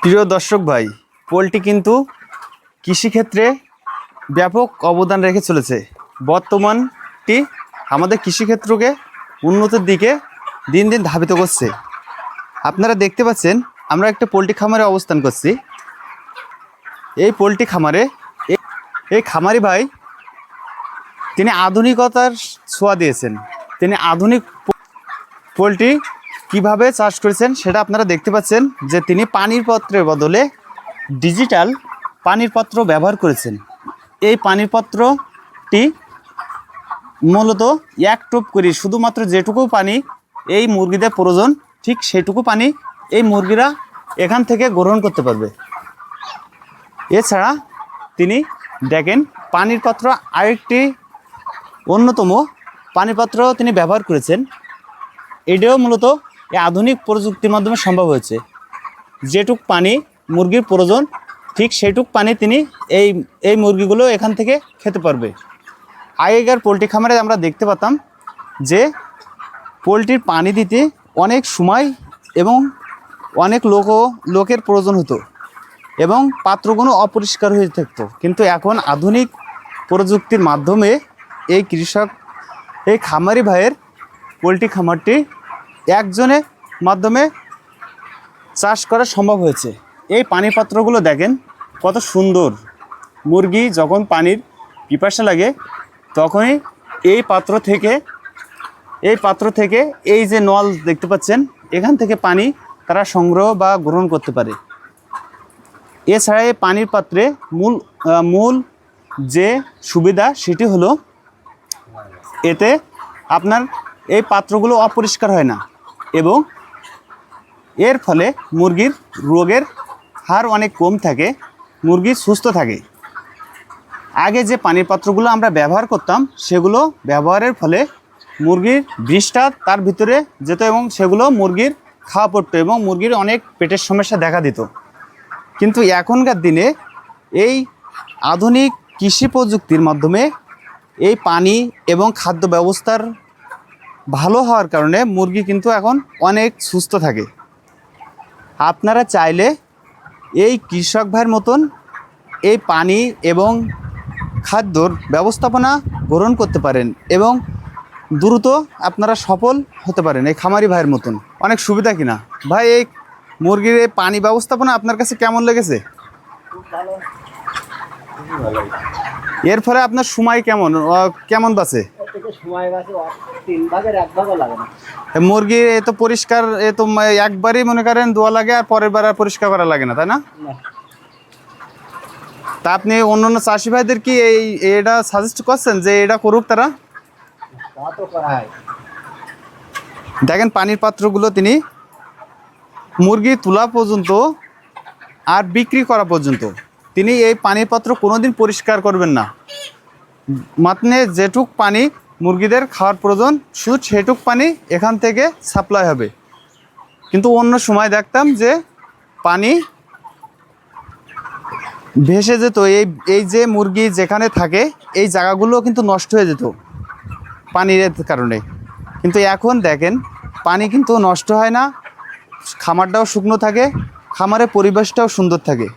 প্রিয় দর্শক ভাই, পোলট্রি কিন্তু কৃষিক্ষেত্রে ব্যাপক অবদান রেখে চলেছে। বর্তমানটি আমাদের কৃষিক্ষেত্রকে উন্নতির দিকে দিন দিন ধাবিত করছে। আপনারা দেখতে পাচ্ছেন, আমরা একটা পোলট্রি খামারে অবস্থান করছি। এই পোলট্রি খামারে, এই খামারি ভাই তিনি আধুনিকতার ছোঁয়া দিয়েছেন। তিনি আধুনিক পোলট্রি কীভাবে চাষ করেছেন সেটা আপনারা দেখতে পাচ্ছেন যে তিনি পানির পত্রের বদলে ডিজিটাল পানির পত্র ব্যবহার করেছেন। এই পানির পত্রটি মূলত এক টোপ করি শুধুমাত্র যেটুকু পানি এই মুরগিদের প্রয়োজন, ঠিক সেটুকু পানি এই মুরগিরা এখান থেকে গ্রহণ করতে পারবে। এছাড়া তিনি দেখেন পানির পাত্র আরেকটি অন্যতম পানির পাত্র তিনি ব্যবহার করেছেন। এটাও মূলত এই আধুনিক প্রযুক্তির মাধ্যমে সম্ভব হয়েছে। যেটুক পানি মুরগির প্রয়োজন, ঠিক সেটুক পানি তিনি এই এই মুরগিগুলো এখান থেকে খেতে পারবে। আগেকার পোলট্রি খামারে আমরা দেখতে পেতাম যে পোলট্রির পানি দিতে অনেক সময় এবং অনেক লোকও লোকের প্রয়োজন হতো এবং পাত্রগুলো অপরিষ্কার হয়ে থাকতো। কিন্তু এখন আধুনিক প্রযুক্তির মাধ্যমে এই কৃষক, এই খামারি ভাইয়ের পোলট্রি খামারটি একজনের মাধ্যমে চাষ করা সম্ভব হয়েছে। এই পানি পাত্রগুলো দেখেন, কত সুন্দর। মুরগি যখন পানির পিপাসা লাগে, তখনই এই পাত্র থেকে, এই পাত্র থেকে এই যে নল দেখতে পাচ্ছেন, এখান থেকে পানি তারা সংগ্রহ বা গ্রহণ করতে পারে। এছাড়া এই পানির পাত্রে মূল মূল যে সুবিধা সেটি হলো, এতে আপনার এই পাত্রগুলো অপরিষ্কার হয় না। এবং এর ফলে মুরগির রোগের হার অনেক কম থাকে, মুরগি সুস্থ থাকে। আগে যে পানির পাত্রগুলো আমরা ব্যবহার করতাম, সেগুলো ব্যবহারের ফলে মুরগির বিষটা তার ভিতরে যেত এবং সেগুলো মুরগির খাওয়া পড়তো এবং মুরগির অনেক পেটের সমস্যা দেখা দিত। কিন্তু এখনকার দিনে এই আধুনিক কৃষি প্রযুক্তির মাধ্যমে এই পানি এবং খাদ্য ব্যবস্থার ভালো হওয়ার কারণে মুরগি কিন্তু এখন অনেক সুস্থ থাকে। আপনারা চাইলে এই কৃষক ভাইয়ের মতন এই পানি এবং খাদ্যর ব্যবস্থাপনা গ্রহণ করতে পারেন এবং দ্রুত আপনারা সফল হতে পারেন এই খামারি ভাইয়ের মতন। অনেক সুবিধা কিনা? ভাই, এই মুরগির এই পানি ব্যবস্থাপনা আপনার কাছে কেমন লেগেছে? এর ফলে আপনার সময় কেমন? কেমন বাঁচে? থেকে সময় বাঁচে তিন ভাগের এক ভাগও লাগে না। এ মুরগি এ তো পরিষ্কার এ তো একবারই মনে করেন ধোয়া লাগে আর পরের বার আর পরিষ্কার করা লাগে না তাই না? তা আপনি অন্য অন্য চাষি ভাইদের কি এই এটা সাজেস্ট করছেন যে এটা করুক তারা? দেখেন পানির পাত্রগুলো তিনি মুরগি তোলা পর্যন্ত আর বিক্রি করা পর্যন্ত তিনি এই পানির পাত্র কোনোদিন পরিষ্কার করবেন না। মাত্নে যেটুক পানি মুরগিদের খাওয়ার প্রয়োজন, শুধু সেটুক পানি এখান থেকে সাপ্লাই হবে। কিন্তু অন্য সময় দেখতাম যে পানি ভেসে যেত, এই এই যে মুরগি যেখানে থাকে, এই জায়গাগুলো কিন্তু নষ্ট হয়ে যেত পানির কারণে। কিন্তু এখন দেখেন, পানি কিন্তু নষ্ট হয় না, খামারটাও শুকনো থাকে, খামারের পরিবেশটাও সুন্দর থাকে।